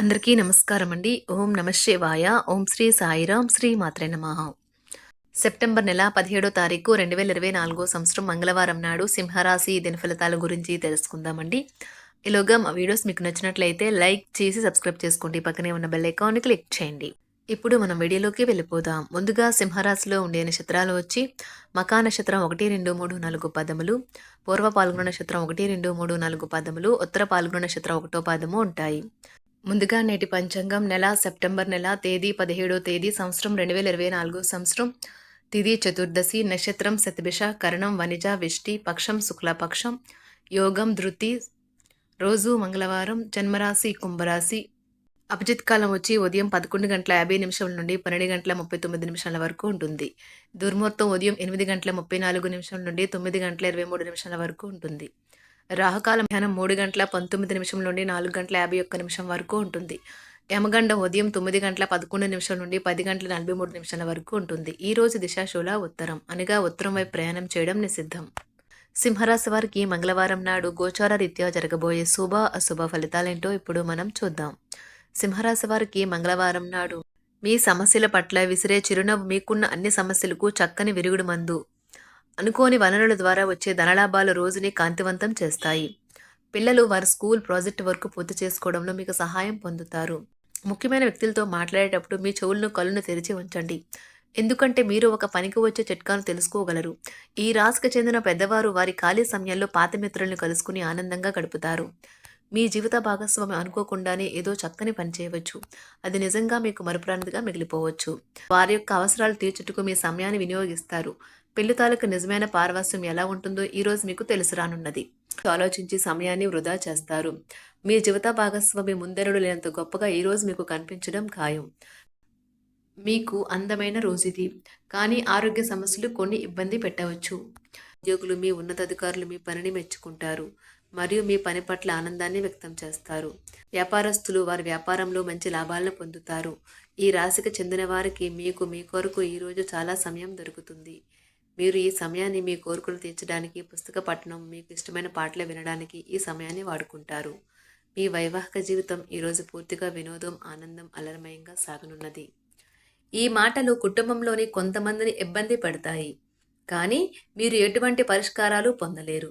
అందరికీ నమస్కారం అండి ఓం నమశివాయ ఓం శ్రీ సాయిరాం శ్రీ మాత్రే నమ. సెప్టెంబర్ నెల పదిహేడో తారీఖు రెండు వేల ఇరవై నాలుగో సంవత్సరం మంగళవారం నాడు సింహరాశి దిన ఫలితాల గురించి తెలుసుకుందామండి. ఈలోగా మా వీడియోస్ మీకు నచ్చినట్లయితే లైక్ చేసి సబ్స్క్రైబ్ చేసుకోండి. పక్కనే ఉన్న బెల్ ఐకాన్ని క్లిక్ చేయండి. ఇప్పుడు మనం వీడియోలోకి వెళ్ళిపోదాం. ముందుగా సింహరాశిలో ఉండే నక్షత్రాలు వచ్చి మకా నక్షత్రం ఒకటి రెండు మూడు నాలుగు పదములు పూర్వ పాల్గొన నక్షత్రం ఒకటి రెండు మూడు నాలుగు పదములు ఉత్తర పాల్గొన నక్షత్రం ఒకటో పదము ఉంటాయి. ముందుగా నేటి పంచాంగం నెల సెప్టెంబర్ నెల తేదీ పదిహేడో తేదీ సంవత్సరం రెండు వేల ఇరవై నాలుగు సంవత్సరం. తిది చతుర్దశి నక్షత్రం శతభిష కరణం వనిజ విష్టి పక్షం శుక్లపక్షం యోగం ధృతి. రోజు మంగళవారం జన్మరాశి కుంభరాశి. అభిజిత్ కాలం వచ్చి ఉదయం పదకొండు గంటల యాభై నిమిషాల నుండి పన్నెండు గంటల ముప్పై తొమ్మిది నిమిషాల వరకు ఉంటుంది. దుర్ముహూర్తం ఉదయం ఎనిమిది గంటల ముప్పై నాలుగు నిమిషాల నుండి తొమ్మిది గంటల ఇరవై మూడు నిమిషాల వరకు ఉంటుంది. రాహకాల మధ్యాహ్నం మూడు గంటల పంతొమ్మిది నిమిషం నుండి నాలుగు గంటల యాభై ఒక్క నిమిషం వరకు ఉంటుంది. యమగండ ఉదయం తొమ్మిది గంటల పదకొండు నిమిషం నుండి పది గంటల నలభై మూడు నిమిషాల వరకు ఉంటుంది. ఈ రోజు దిశాశూల ఉత్తరం. అనగా ఉత్తరం వైపు ప్రయాణం చేయడం నిషిద్ధం. సింహరాశి వారికి మంగళవారం నాడు గోచార రీత్యా జరగబోయే శుభ అశుభ ఫలితాలేంటో ఇప్పుడు మనం చూద్దాం. సింహరాశి వారికి మంగళవారం నాడు మీ సమస్యల పట్ల విసిరే చిరునవ్వు మీకున్న అన్ని సమస్యలకు చక్కని విరుగుడు మందు. అనుకోని వనరుల ద్వారా వచ్చే ధనలాభాలు రోజుని కాంతివంతం చేస్తాయి. పిల్లలు వారి స్కూల్ ప్రాజెక్ట్ వర్క్ పూర్తి చేసుకోవడంలో మీకు సహాయం పొందుతారు. ముఖ్యమైన వ్యక్తులతో మాట్లాడేటప్పుడు మీ చెవులను కళ్ళను తెరిచి ఉంచండి. ఎందుకంటే మీరు ఒక పనికి వచ్చే చిట్కాను తెలుసుకోగలరు. ఈ రాశికి చెందిన పెద్దవారు వారి ఖాళీ సమయంలో పాత మిత్రులను కలుసుకుని ఆనందంగా గడుపుతారు. మీ జీవిత భాగస్వామి అనుకోకుండానే ఏదో చక్కని పని చేయవచ్చు. అది నిజంగా మీకు మరుపురానిదిగా మిగిలిపోవచ్చు. వారి యొక్క అవసరాలు తీర్చుటకు మీ సమయాన్ని వినియోగిస్తారు. పెళ్ళి తాలూకు నిజమైన పారవస్యం ఎలా ఉంటుందో ఈరోజు మీకు తెలుసురానున్నది ఆలోచించి సమయాన్ని వృధా చేస్తారు. మీ జీవిత భాగస్వామి ముందరుడు లేనంత గొప్పగా ఈ రోజు మీకు కనిపించడం ఖాయం. మీకు అందమైన రోజు ఇది కానీ ఆరోగ్య సమస్యలు కొన్ని ఇబ్బంది పెట్టవచ్చు. ఉద్యోగులు మీ ఉన్నతాధికారులు మీ పనిని మెచ్చుకుంటారు. మరియు మీ పని పట్ల ఆనందాన్ని వ్యక్తం చేస్తారు. వ్యాపారస్తులు వారి వ్యాపారంలో మంచి లాభాలను పొందుతారు. ఈ రాశికి చెందిన వారికి మీకు మీ కొరకు ఈరోజు చాలా సమయం దొరుకుతుంది. మీరు ఈ సమయాన్ని మీ కోరికలు తీర్చడానికి పుస్తక పఠనం మీకు ఇష్టమైన పాటలు వినడానికి ఈ సమయాన్ని వాడుకుంటారు. మీ వైవాహిక జీవితం ఈరోజు పూర్తిగా వినోదం ఆనందం అలరమయంగా సాగనున్నది. ఈ మాటలు కుటుంబంలోని కొంతమందిని ఇబ్బంది పెడతాయి. కానీ మీరు ఎటువంటి పరిష్కారాలు పొందలేరు.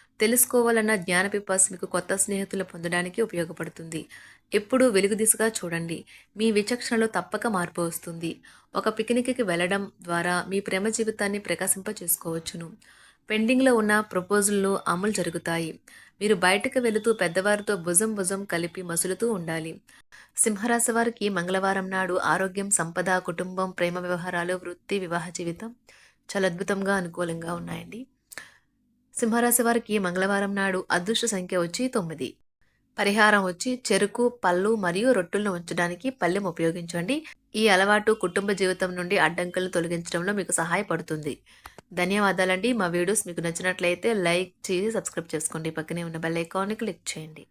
తెలుసుకోవాలన్న జ్ఞాన పిపాస్ మీకు కొత్త స్నేహితులు పొందడానికి ఉపయోగపడుతుంది. ఎప్పుడూ వెలుగు దిశగా చూడండి. మీ విచక్షణలో తప్పక మార్పు వస్తుంది. ఒక పిక్నిక్కి వెళ్ళడం ద్వారా మీ ప్రేమ జీవితాన్ని ప్రకాశింప చేసుకోవచ్చును పెండింగ్లో ఉన్న ప్రపోజల్లు అమలు జరుగుతాయి. మీరు బయటకు వెళుతూ పెద్దవారితో భుజం భుజం కలిపి మసులుతూ ఉండాలి. సింహరాశి వారికి మంగళవారం నాడు ఆరోగ్యం సంపద కుటుంబం ప్రేమ వ్యవహారాలు వృత్తి వివాహ జీవితం చాలా అద్భుతంగా అనుకూలంగా ఉన్నాయండి. సింహరాశి వారికి మంగళవారం నాడు అదృష్ట సంఖ్య వచ్చి తొమ్మిది. పరిహారం వచ్చి చెరుకు పళ్ళు మరియు రొట్టెలను ఉంచడానికి పళ్ళెం ఉపయోగించండి. ఈ అలవాటు కుటుంబ జీవితం నుండి అడ్డంకులను తొలగించడంలో మీకు సహాయపడుతుంది. ధన్యవాదాలండి. మా వీడియోస్ మీకు నచ్చినట్లయితే లైక్ చేసి సబ్స్క్రైబ్ చేసుకోండి. పక్కనే ఉన్న బెల్ ఐకాన్ని క్లిక్ చేయండి.